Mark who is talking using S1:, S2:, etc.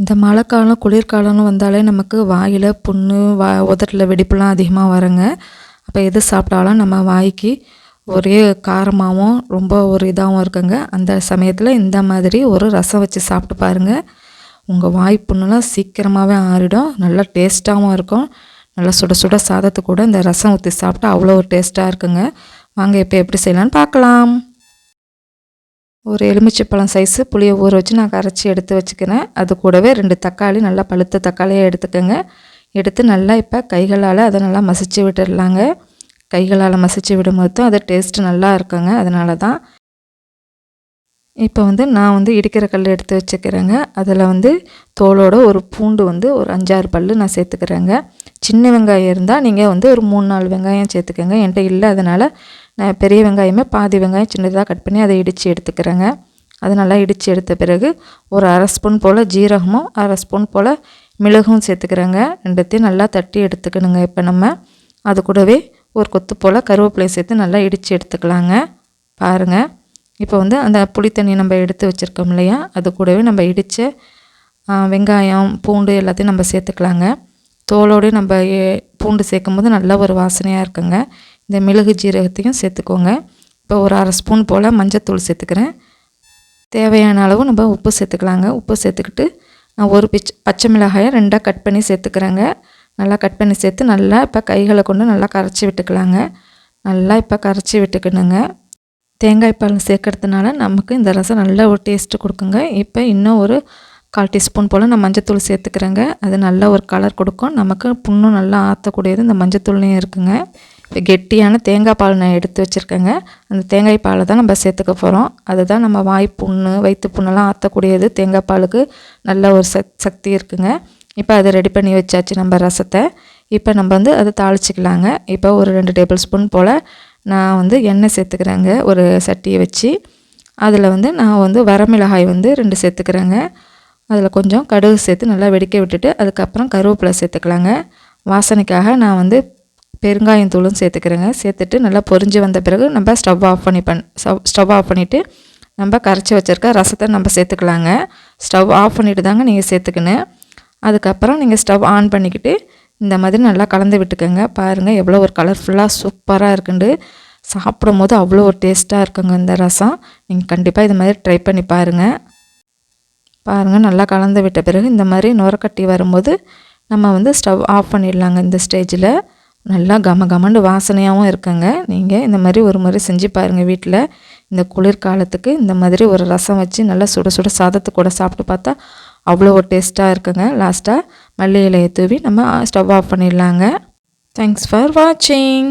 S1: இந்த மழைக்காலம் குளிர்காலம்னு வந்தாலே நமக்கு வாயில் புண்ணு வா உதட்டில் வெடிப்புலாம் அதிகமாக வருங்க. அப்போ எது சாப்பிட்டாலும் நம்ம வாய்க்கு ஒரே காரமாகவும் ரொம்ப ஒரு இதாகவும் இருக்குங்க. அந்த சமயத்தில் இந்த மாதிரி ஒரு ரசம் வச்சு சாப்பிட்டு பாருங்கள் உங்கள் வாய் புண்ணுலாம் சீக்கிரமாகவே ஆறிடும். நல்லா டேஸ்ட்டாகவும் இருக்கும். நல்லா சுட சுட சாதத்து கூட இந்த ரசம் ஊற்றி சாப்பிட்டா அவ்வளோ ஒரு டேஸ்ட்டாக இருக்குங்க. வாங்க இப்போ எப்படி செய்யலான்னு பார்க்கலாம். ஒரு எலுமிச்சைப்பழம் சைஸு புளியை ஊற வச்சு நான் கரைச்சி எடுத்து வச்சுக்கிறேன். அது கூடவே ரெண்டு தக்காளி நல்லா பழுத்த தக்காளியாக எடுத்துக்கோங்க. எடுத்து நல்லா இப்போ கைகளால் அதை நல்லா மசிச்சு விட்டுடலாங்க. கைகளால் மசிச்சு விடும்போது தான் அது டேஸ்ட்டு நல்லா இருக்குங்க. அதனால தான் இப்போ வந்து நான் வந்து இடிக்கிற கல் எடுத்து வச்சுக்கிறேங்க. அதில் வந்து தோலோட ஒரு பூண்டு வந்து ஒரு அஞ்சாறு பல் நான் சேர்த்துக்கிறேங்க. சின்ன வெங்காயம் இருந்தால் நீங்கள் வந்து ஒரு மூணு நாலு வெங்காயம் சேர்த்துக்கோங்க. என்கிட்ட இல்லை அதனால் நான் பெரிய வெங்காயமே பாதி வெங்காயம் சின்னதாக கட் பண்ணி அதை இடித்து எடுத்துக்கிறேங்க. அது நல்லா இடித்து எடுத்த பிறகு ஒரு அரை ஸ்பூன் போல் ஜீரகமும் அரை ஸ்பூன் போல் மிளகும் சேர்த்துக்கிறேங்க. ரெண்டுத்தையும் நல்லா தட்டி எடுத்துக்கணுங்க இப்போ நம்ம. அது கூடவே ஒரு கொத்து போல் கருவேப்பிலையை சேர்த்து நல்லா இடித்து எடுத்துக்கலாங்க. பாருங்கள் இப்போ வந்து அந்த புளித்தண்ணி நம்ம எடுத்து வச்சுருக்கோம் இல்லையா? அது கூடவே நம்ம இடித்த வெங்காயம் பூண்டு எல்லாத்தையும் நம்ம சேர்த்துக்கலாங்க. தோலோடு நம்ம பூண்டு சேர்க்கும் போது நல்ல ஒரு வாசனையாக இருக்குங்க. இந்த மிளகு ஜீரகத்தையும் சேர்த்துக்கோங்க. இப்போ ஒரு அரை ஸ்பூன் போல் மஞ்சத்தூள் சேர்த்துக்கிறேன். தேவையான அளவு நம்ம உப்பு சேர்த்துக்கலாங்க. உப்பு சேர்த்துக்கிட்டு நான் ஒரு பிச் பச்சை மிளகாயை ரெண்டாக கட் பண்ணி சேர்த்துக்கிறேங்க. நல்லா கட் பண்ணி சேர்த்து நல்லா இப்போ கைகளை கொண்டு நல்லா கரைச்சி விட்டுக்கலாங்க. நல்லா இப்போ கரைச்சி விட்டுக்கணுங்க. தேங்காய் பால் சேர்க்கறதுனால நமக்கு இந்த ரசம் நல்ல ஒரு டேஸ்ட்டு கொடுக்குங்க. இப்போ இன்னும் ஒரு கால் டீஸ்பூன் போல் நான் மஞ்சத்தூள் சேர்த்துக்கிறேங்க. அது நல்ல ஒரு கலர் கொடுக்கும். நமக்கு புண்ணும் நல்லா ஆற்றக்கூடியது இந்த மஞ்சத்தூள்லையும் இருக்குங்க. கெட்டியான தேங்காய் பால் நான் எடுத்து வச்சுருக்கேங்க. அந்த தேங்காய் பாலை தான் நம்ம சேர்த்துக்க போகிறோம் அதுதான் நம்ம வாய் புண்ணு வயிற்று புண்ணெல்லாம் ஆற்றக்கூடியது தேங்காய் பாலுக்கு நல்ல ஒரு சக் சக்தி இருக்குங்க. இப்போ அதை ரெடி பண்ணி வச்சாச்சு நம்ம ரசத்தை. இப்போ நம்ம வந்து அதை தாளிச்சிக்கலாங்க. இப்போ ஒரு ரெண்டு டேபிள் ஸ்பூன் போல் நான் வந்து எண்ணெய் சேர்த்துக்கிறேங்க. ஒரு சட்டியை வச்சு. அதில் வந்து நான் வந்து வரமிளகாய் வந்து ரெண்டு சேர்த்துக்கிறேங்க. அதில் கொஞ்சம் கடுகு சேர்த்து நல்லா வெடிக்க விட்டுட்டு அதுக்கப்புறம் கருவேப்பிலை சேர்த்துக்கலாங்க. வாசனைக்காக நான் வந்து பெருங்காயம் தூளும் சேர்த்துக்கிறேங்க. சேர்த்துட்டு நல்லா பொரிஞ்சு வந்த பிறகு நம்ம ஸ்டவ் ஆஃப் பண்ணி பண் ஸ்டவ் ஆஃப் பண்ணிவிட்டு நம்ம கரைச்சி வச்சுருக்க ரசத்தை நம்ம சேர்த்துக்கலாங்க. ஸ்டவ் ஆஃப் பண்ணிவிட்டு தாங்க நீங்கள் சேர்த்துக்கணும் அதுக்கப்புறம் நீங்கள் ஸ்டவ் ஆன் பண்ணிக்கிட்டு இந்த மாதிரி நல்லா கலந்து விட்டுக்கோங்க. பாருங்கள் எவ்வளோ ஒரு கலர்ஃபுல்லாக சூப்பராக இருக்குண்டு. சாப்பிடும் போது அவ்வளோ ஒரு டேஸ்ட்டாக இருக்குங்க இந்த ரசம். நீங்கள் கண்டிப்பாக இது மாதிரி ட்ரை பண்ணி பாருங்கள் பாருங்கள் நல்லா கலந்து விட்ட பிறகு இந்த மாதிரி நுரக்கட்டி வரும்போது நம்ம வந்து ஸ்டவ் ஆஃப் பண்ணிடலாங்க இந்த ஸ்டேஜில் நல்லா கம கமண்டு வாசனையாகவும் இருக்குங்க. நீங்கள் இந்த மாதிரி ஒரு முறை செஞ்சு பாருங்கள் வீட்டில் இந்த குளிர்காலத்துக்கு இந்த மாதிரி ஒரு ரசம் வச்சு நல்லா சுட சுட சாதத்து கூட சாப்பிட்டு பார்த்தா அவ்வளோ ஒரு டேஸ்ட்டாக இருக்குங்க. லாஸ்ட்டாக மல்லி இலையை தூவி நம்ம ஸ்டவ் ஆஃப் பண்ணிடலாங்க. தேங்க்ஸ் ஃபார் வாட்சிங்